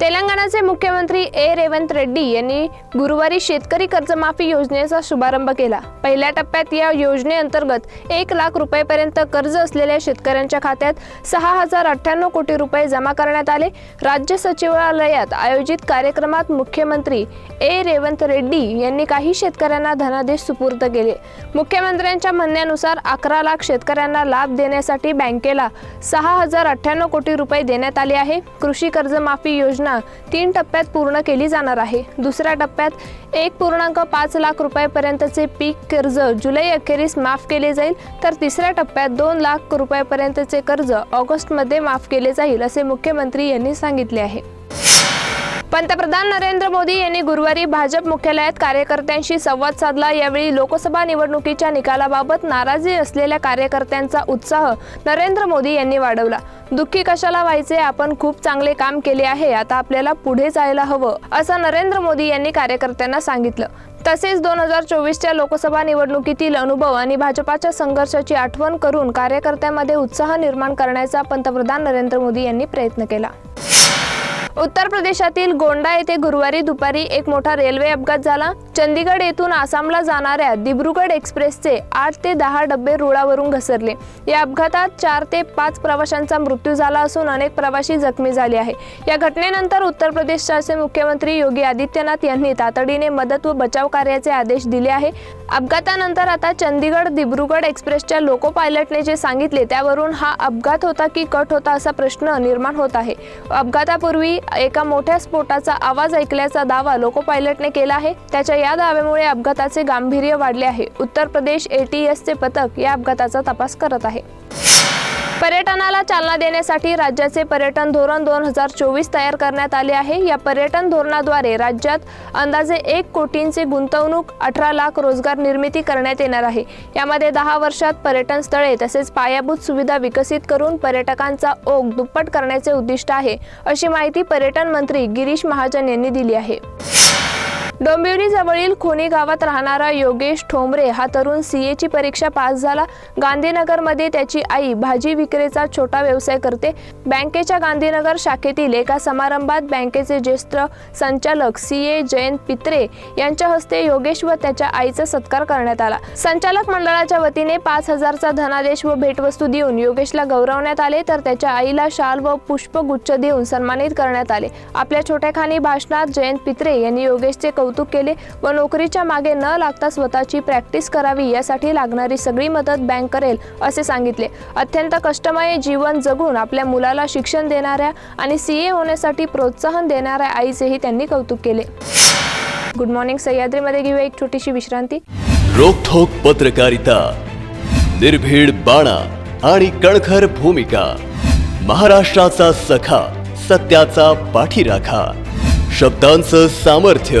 तेलंगणाचे मुख्यमंत्री ए. रेवंत रेड्डी यांनी गुरुवारी शेतकरी कर्जमाफी योजनेचा शुभारंभ केला. पहिल्या टप्प्यात या योजनेअंतर्गत एक लाख रुपयेपर्यंत कर्ज असलेल्या शेतकऱ्यांच्या खात्यात सहा हजार अठ्ठ्याण्णव कोटी रुपये जमा करण्यात आले. राज्य सचिवालयात आयोजित कार्यक्रमात मुख्यमंत्री ए. रेवंत रेड्डी यांनी काही शेतकऱ्यांना धनादेश सुपूर्द केले. मुख्यमंत्र्यांच्या म्हणण्यानुसार अकरा लाख शेतकऱ्यांना लाभ देण्यासाठी बँकेला सहा हजार अठ्ठ्याण्णव कोटी रुपये देण्यात आले आहे. कृषी कर्जमाफी योजना तीन टप्प्यात पूर्ण केली जाणार आहे. दुसऱ्या टप्प्यात एक पूर्णांक पाच लाख रुपयापर्यंतचे पीक कर्ज जुलै अखेरीस माफ केले जाईल तर तिसऱ्या टप्प्यात दोन लाख रुपयापर्यंतचे कर्ज ऑगस्टमध्ये माफ केले जाईल असे मुख्यमंत्री यांनी सांगितले आहे. पंतप्रधान नरेंद्र मोदी यांनी गुरुवारी भाजप मुख्यालयात कार्यकर्त्यांशी संवाद साधला. यावेळी लोकसभा निवडणुकीच्या निकालाबाबत नाराजी असलेल्या कार्यकर्त्यांचा उत्साह नरेंद्र मोदी यांनी वाढवला. दुःखी कशाला व्हायचे? आपण खूप चांगले काम केले आहे. आता आपल्याला पुढे जायला हवं असं नरेंद्र मोदी यांनी कार्यकर्त्यांना सांगितलं. तसेच दोन हजार चोवीसच्या लोकसभा निवडणुकीतील अनुभव आणि भाजपाच्या संघर्षाची आठवण करून कार्यकर्त्यांमध्ये उत्साह निर्माण करण्याचा पंतप्रधान नरेंद्र मोदी यांनी प्रयत्न केला. उत्तर प्रदेशातील गोंडा येथे गुरुवारी दुपारी एक मोठा रेल्वे अपघात झाला. चंदीगड येथून आसामला जाणाऱ्या दिब्रुगड एक्सप्रेसचे आठ ते दहा डबे रुळावरून घसरले. या अपघातात चार ते पाच प्रवाशांचा मृत्यू झाला असून अनेक प्रवासी जखमी झाले आहे या घटनेनंतर उत्तर प्रदेशचे मुख्यमंत्री योगी आदित्यनाथ यांनी तातडीने मदत व बचाव कार्याचे आदेश दिले आहे अपघातानंतर आता चंदीगड दिब्रुगड एक्सप्रेसच्या लोको पायलटने जे सांगितले त्यावरून हा अपघात होता की कट होता असा प्रश्न निर्माण होत आहे. अपघातापूर्वी एका मोठ्या स्फोटाचा आवाज ऐकल्याचा दावा लोको पायलटने केला आहे. त्याच्या या दाव्यामुळे अपघाताचे गांभीर्य वाढले आहे. उत्तर प्रदेश एटीएसचे पथक या अपघाताचा तपास करत आहे. पर्यटनाला चालना देण्यासाठी राज्याचे पर्यटन धोरण दोन हजार चोवीस तयार करण्यात आले आहे. या पर्यटन धोरणाद्वारे राज्यात अंदाजे एक कोटींची गुंतवणूक अठरा लाख रोजगार निर्मिती करण्यात येणार आहे. यामध्ये दहा वर्षात पर्यटन स्थळे तसेच पायाभूत सुविधा विकसित करून पर्यटकांचा ओघ दुप्पट करण्याचे उद्दिष्ट आहे अशी माहिती पर्यटन मंत्री गिरीश महाजन यांनी दिली आहे. डोंबिवली जवळील खोनी गावात राहणारा योगेश ठोंबरे हा तरुण सी परीक्षा पास झाला. गांधीनगरमध्ये त्याची आई भाजी विक्रेचा छोटा व्यवसाय करते. बँकेच्या गांधीनगर शाखेतील एका समारंभात बँकेचे ज्येष्ठ संचालक सी ए जयंत पित्रे यांच्या हस्ते योगेश व त्याच्या आईचा सत्कार करण्यात आला. संचालक मंडळाच्या वतीने पाच हजारचा धनादेश व भेटवस्तू देऊन योगेशला गौरवण्यात आले तर त्याच्या आईला शाल व पुष्पगुच्छ देऊन सन्मानित करण्यात आले. आपल्या छोट्याखानी भाषणात जयंत पित्रे यांनी योगेशचे कौ कौतुक केले व नोकरीच्या मागे न लागता स्वतःची प्रॅक्टिस करावी यासाठी लागणारी सगळी मदत बँक करेल असे सांगितले. अत्यंत कष्टमय जीवन जगून आपल्या मुलाला शिक्षण देणाऱ्या आणि सी ए होण्यासाठी प्रोत्साहन देणाऱ्या आईचेही त्यांनी कौतुक केले. गुड मॉर्निंग सह्याद्रीमध्ये घेऊया एक छोटीशी विश्रांती. रोखोक पत्रकारिता निर्भीड बाणा आणि कणखर भूमिका महाराष्ट्राचा सखा सत्याचा पाठीराखा शब्दांचं सामर्थ्य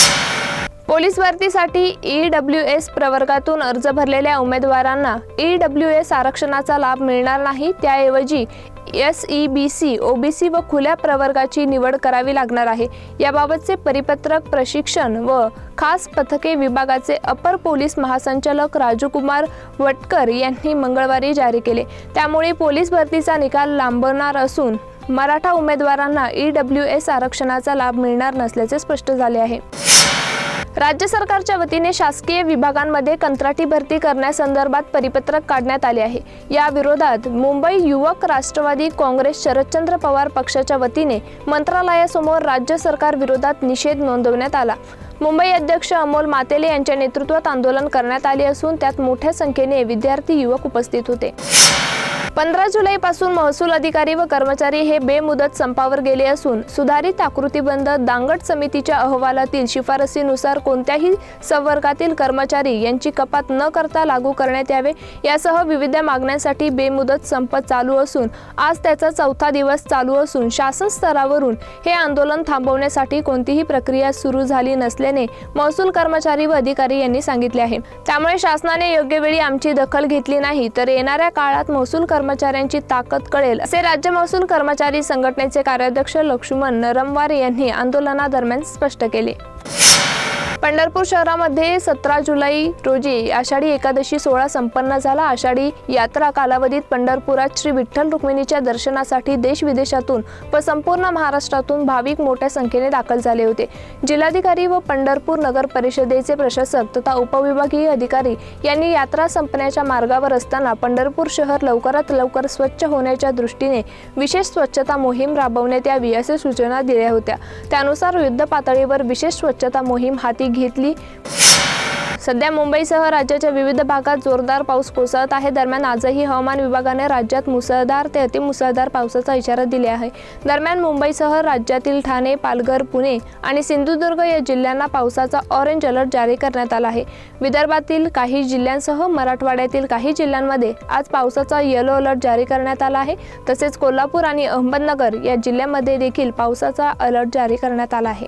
पोलीस भरतीसाठी ई डब्ल्यू एस प्रवर्गातून अर्ज भरलेल्या उमेदवारांना ई डब्ल्यू एस आरक्षणाचा लाभ मिळणार नाही. त्याऐवजी S E B C O B C व खुल्या प्रवर्गाची निवड करावी लागणार आहे. याबाबतचे परिपत्रक प्रशिक्षण व खास पथके विभागाचे अपर पोलीस महासंचालक राजूकुमार वटकर यांनी मंगळवारी जारी केले. त्यामुळे पोलीस भरतीचा निकाल लांबणार असून मराठा उमेदवारांना ई डब्ल्यू एस आरक्षणाचा लाभ मिळणार नसल्याचे स्पष्ट झाले आहे. राज्य सरकारच्या वतीने शासकीय विभागांमध्ये कंत्राटी भरती करण्यासंदर्भात परिपत्रक काढण्यात आले आहे. या विरोधात मुंबई युवक राष्ट्रवादी काँग्रेस शरदचंद्र पवार पक्षाच्या वतीने मंत्रालयासमोर राज्य सरकार विरोधात निषेध नोंदवण्यात आला. मुंबई अध्यक्ष अमोल मातेले यांच्या नेतृत्वात आंदोलन करण्यात आले असून त्यात मोठ्या संख्येने विद्यार्थी युवक उपस्थित होते. पंधरा जुलैपासून महसूल अधिकारी व कर्मचारी हे बेमुदत संपावर गेले असून सुधारित आकृतीबंध दांगट समितीच्या अहवालातील शिफारसीनुसार कोणत्याही संवर्गातील कर्मचारी यांची कपात न करता लागू करण्यात यावे यासह विविध मागण्यांसाठी बेमुदत संप चालू असून आज त्याचा चौथा दिवस चालू असून शासन स्तरावरून हे आंदोलन थांबवण्यासाठी कोणतीही प्रक्रिया सुरू झाली नसल्याने महसूल कर्मचारी व अधिकारी यांनी सांगितले आहे. त्यामुळे शासनाने योग्य वेळी आमची दखल घेतली नाही तर येणाऱ्या काळात महसूल कर्मचाऱ्यांची ताकद कळेल असे राज्य महसूल कर्मचारी संघटनेचे कार्याध्यक्ष लक्ष्मण नरमवार यांनी आंदोलनादरम्यान स्पष्ट केले. पंढरपूर शहरामध्ये सतरा जुलै रोजी आषाढी एकादशी सोहळा संपन्न झाला. आषाढी यात्रा कालावधीत पंढरपुरात श्री विठ्ठल रुक्मिणीच्या दर्शनासाठी देश विदेशातून व संपूर्ण महाराष्ट्रातून भाविक मोठ्या संख्येने दाखल झाले होते. जिल्हाधिकारी व पंढरपूर नगर परिषदेचे प्रशासक तथा उपविभागीय अधिकारी यांनी यात्रा संपण्याच्या मार्गावर असताना पंढरपूर शहर लवकरात लवकर स्वच्छ होण्याच्या दृष्टीने विशेष स्वच्छता मोहीम राबवण्यात यावी असे सूचना दिल्या होत्या. त्यानुसार युद्ध पातळीवर विशेष स्वच्छता मोहीम हाती घेतली. सध्या मुंबईसह राज्याच्या विविध भागात जोरदार पाऊस कोसळत आहे. दरम्यान आजही हवामान विभागाने राज्यात मुसळधार ते अतिमुसळधार पावसाचा इशारा दिला आहे. दरम्यान मुंबईसह राज्यातील ठाणे पालघर पुणे आणि सिंधुदुर्ग या जिल्ह्यांना पावसाचा ऑरेंज अलर्ट जारी करण्यात आला आहे. विदर्भातील काही जिल्ह्यांसह मराठवाड्यातील काही जिल्ह्यांमध्ये आज पावसाचा येलो अलर्ट जारी करण्यात आला आहे. तसेच कोल्हापूर आणि अहमदनगर या जिल्ह्यांमध्ये देखील पावसाचा अलर्ट जारी करण्यात आला आहे.